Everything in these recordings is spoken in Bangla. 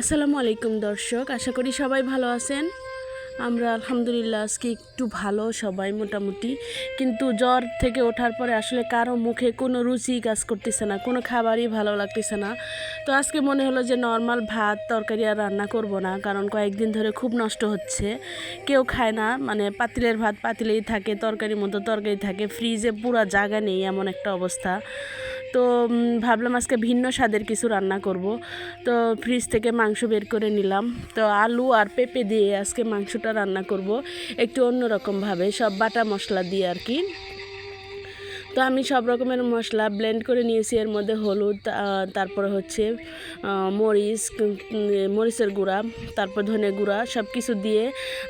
আসসালামু আলাইকুম দর্শক, আশা করি সবাই ভালো আছেন। আমরা আলহামদুলিল্লাহ আজকে একটু ভালো, সবাই মোটামুটি। কিন্তু জ্বর থেকে ওঠার পরে আসলে কারও মুখে কোনো রুচি কাজ করতেছে না, কোনো খাবারই ভালো লাগতেছে না। তো আজকে মনে হলো যে নর্মাল ভাত, তরকারি আর রান্না করব না, কারণ কয়েকদিন ধরে খুব নষ্ট হচ্ছে। কেউ খায় না মানে পাতিলের ভাত পাতিলেই থাকে, তরকারির মতো তরকারি থাকে, ফ্রিজে পুরো জায়গা নেই এমন একটা অবস্থা। তো ভাবলাম আজকে ভিন্ন স্বাদের কিছু রান্না করব। তো ফ্রিজ থেকে মাংস বের করে নিলাম। তো, আলু আর পেঁপে দিয়ে আজকে মাংসটা রান্না করব একটু অন্যরকমভাবে, সব বাটা মশলা দিয়ে আর কি। তো, আমি সব রকমের মশলা ব্লেন্ড করে নিয়েছি, এর মধ্যে হলুদ তারপরে হচ্ছে মরিচ মরিচের গুঁড়া, তারপর ধনে গুঁড়া সব কিছু দিয়ে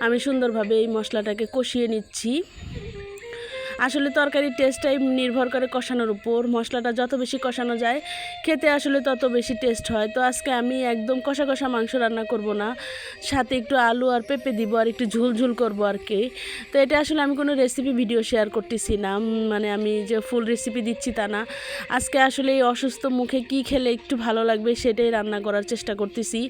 আমি সুন্দরভাবে এই মশলাটাকে কষিয়ে নিচ্ছি। আসলে তরকারির টেস্টটাই নির্ভর করে কষানোর উপর। মশলাটা যত বেশি কষানো যায়, খেতে আসলে তত বেশি টেস্ট হয়। তো আজকে আমি একদম কষা কষা মাংস রান্না করব না। সাথে একটু আলু আর পেঁপে দিব আর একটু ঝুল ঝুল করব আর কি। তো এটা আসলে আমি কোনো রেসিপি ভিডিও শেয়ার করতেছি না। মানে আমি যে ফুল রেসিপি দিচ্ছি তা না। আজকে আসলে এই অসুস্থ মুখে কি খেলে একটু ভালো লাগবে সেটাই রান্না করার চেষ্টা করতেছি।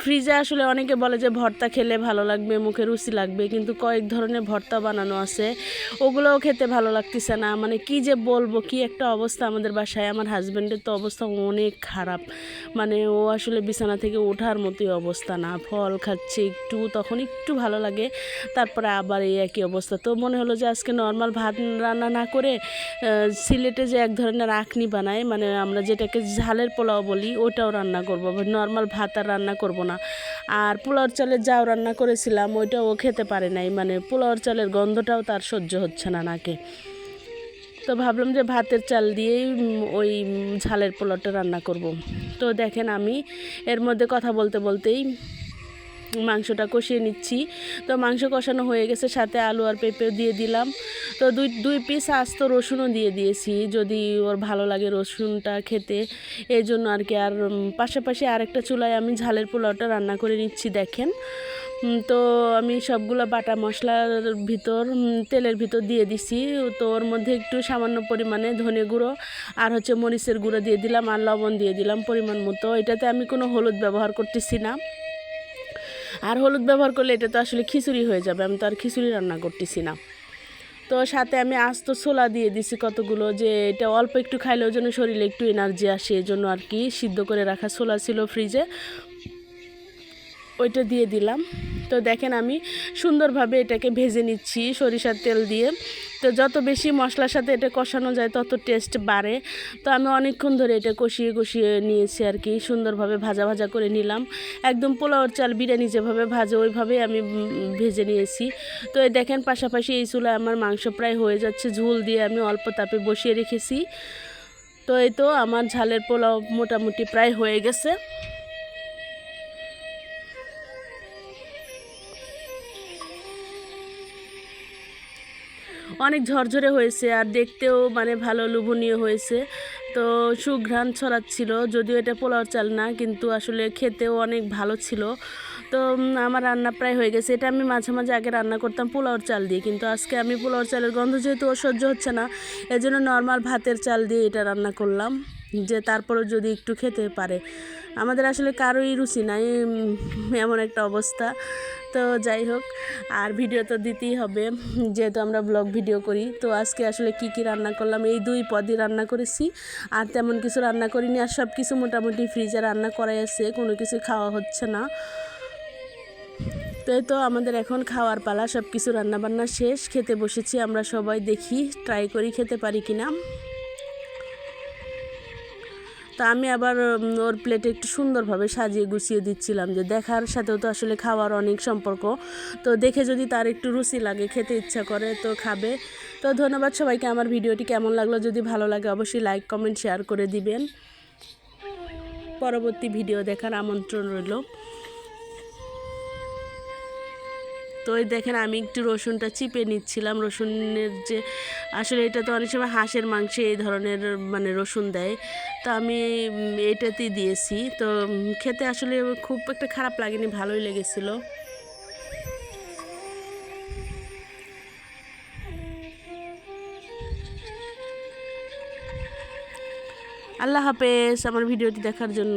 ফ্রিজে আসলে অনেকে বলে যে ভর্তা খেলে ভালো লাগবে, মুখে রুচি লাগবে। কিন্তু কয়েক ধরনের ভর্তা বানানো আছে। ওগুলোও খেতে ভালো লাগতেছে না। মানে কি যে বলব, কি একটা অবস্থা আমাদের বাসায়। আমার হাজব্যান্ডের তো অবস্থা অনেক খারাপ। মানে ও আসলে বিছানা থেকে ওঠার মতোই অবস্থা না। ফল খাচ্ছে একটু, তখন একটু ভালো লাগে। তারপরে আবার এই একই অবস্থা। তো মনে হলো যে আজকে নর্মাল ভাত রান্না না করে সিলেটে যে এক ধরনের আখনি বানায় মানে আমরা যেটাকে ঝালের পোলাও বলি, ওটাও রান্না করব। নর্মাল ভাত আর রান্না করব না। আর পোলাওর চালের যাও রান্না করেছিলাম, ওইটাও ও খেতে পারে নাই। মানে পোলাওর চালের গন্ধটাও তার সহ্য হচ্ছে না নাকে। তো ভাবলাম যে ভাতের চাল দিয়েই ওই ঝালের পোলাওটা রান্না করব। তো দেখেন আমি এর মধ্যে কথা বলতে বলতেই মাংসটা কষিয়ে নিচ্ছি। তো মাংস কষানো হয়ে গেছে, সাথে আলু আর পেঁপেও দিয়ে দিলাম। তো দুই দুই পিস আস্ত রসুনও দিয়ে দিয়েছি, যদি ওর ভালো লাগে রসুনটা খেতে। এই জন্য আর কি, আর পাশাপাশি আরেকটা চুলায় আমি ঝালের পোলাওটা রান্না করে নিচ্ছি, দেখেন। তো আমি সবগুলো বাটা মশলার ভিতর তেলের ভিতর দিয়ে দিছি। তো ওর মধ্যে একটু সামান্য পরিমাণে ধনে গুঁড়ো আর হচ্ছে মরিচের গুঁড়ো দিয়ে দিলাম আর লবণ দিয়ে দিলাম পরিমাণ মতো। এটাতে আমি কোনো হলুদ ব্যবহার করতেছি না। আর হলুদ ব্যবহার করলে এটা তো আসলে খিচুড়ি হয়ে যাবে, আমি তো আর খিচুড়ি রান্না করতেছি না। তো সাথে আমি আস্ত ছোলা দিয়ে দিছি কতগুলো যে এটা অল্প একটু খাইলেও যেন শরীরে একটু এনার্জি আসে এই জন্য আর কি সিদ্ধ করে রাখা ছোলা ছিল ফ্রিজে ওইটা দিয়ে দিলাম। তো দেখেন আমি সুন্দরভাবে এটাকে ভেজে নিচ্ছি সরিষার তেল দিয়ে। তো যত বেশি মশলার সাথে এটা কষানো যায়, তত টেস্ট বাড়ে। তো আমি অনেকক্ষণ ধরে এটা কষিয়ে কষিয়ে নিয়েছি আর কি, সুন্দরভাবে ভাজা ভাজা করে নিলাম। একদম পোলাওর চাল, বিরিয়ানি যেভাবে ভাজে, ওইভাবেই আমি ভেজে নিয়েছি। তো এই দেখেন পাশাপাশি এই চুলায় আমার মাংস প্রায় হয়ে যাচ্ছে, ঝুল দিয়ে আমি অল্প তাপে বসিয়ে রেখেছি। তো এই তো আমার ঝালের পোলাও মোটামুটি প্রায় হয়ে গেছে। অনেক ঝরঝরে হয়েছে আর দেখতেও মানে ভালো লোভনীয় হয়েছে। তো সুঘ্রাণ ছড়াচ্ছিল, যদিও এটা পোলাও চাল না, কিন্তু আসলে খেতেও অনেক ভালো ছিল। তো আমার রান্না প্রায় হয়ে গেছে। এটা আমি মাঝে মাঝে আগে রান্না করতাম পোলাওর চাল দিয়ে, কিন্তু আজকে আমি পোলাওর চালের গন্ধ যেহেতু অসহ্য সহ্য হচ্ছে না, এজন্য নর্মাল ভাতের চাল দিয়ে এটা রান্না করলাম। যে তারপরেও যদি একটু খেতে পারে। আমাদের আসলে কারোই রুচি নাই এমন একটা অবস্থা। তো যাই হোক, আর ভিডিও তো দিতেই হবে, যেহেতু আমরা ব্লগ ভিডিও করি। তো আজকে আসলে কি কি রান্না করলাম, এই দুই পদই রান্না করেছি। আর তেমন কিছু রান্না করিনি, আর সব কিছু মোটামুটি ফ্রিজে রান্না করাই আছে, কোনো কিছু খাওয়া হচ্ছে না। তো এই তো আমাদের এখন খাওয়ার পালা সব কিছু রান্নাবান্না শেষ। খেতে বসেছি আমরা সবাই, দেখি ট্রাই করি, খেতে পারি কিনা। তা আমি আবার ওর প্লেটে একটু সুন্দরভাবে সাজিয়ে গুছিয়ে দিচ্ছিলাম যে দেখার সাথেও তো আসলে খাওয়ার অনেক সম্পর্ক। তো দেখে যদি তার একটু রুচি লাগে, খেতে ইচ্ছা করে, তো খাবে। তো ধন্যবাদ সবাইকে, আমার ভিডিওটি কেমন লাগল যদি ভালো লাগে অবশ্যই লাইক কমেন্ট শেয়ার করে দিবেন। পরবর্তী ভিডিও দেখার আমন্ত্রণ রইল। তো ওই দেখেন আমি একটু রসুনটা চিপে নিচ্ছিলাম। রসুনের যে আসলে এটা তো অনেক সময় হাঁসের মাংসে এই ধরনের মানে রসুন দেয়। তো আমি এটাতেই দিয়েছি। তো খেতে আসলে খুব একটা খারাপ লাগেনি, ভালোই লেগেছিল। আল্লাহ হাফেজ আমার ভিডিওটি দেখার জন্য।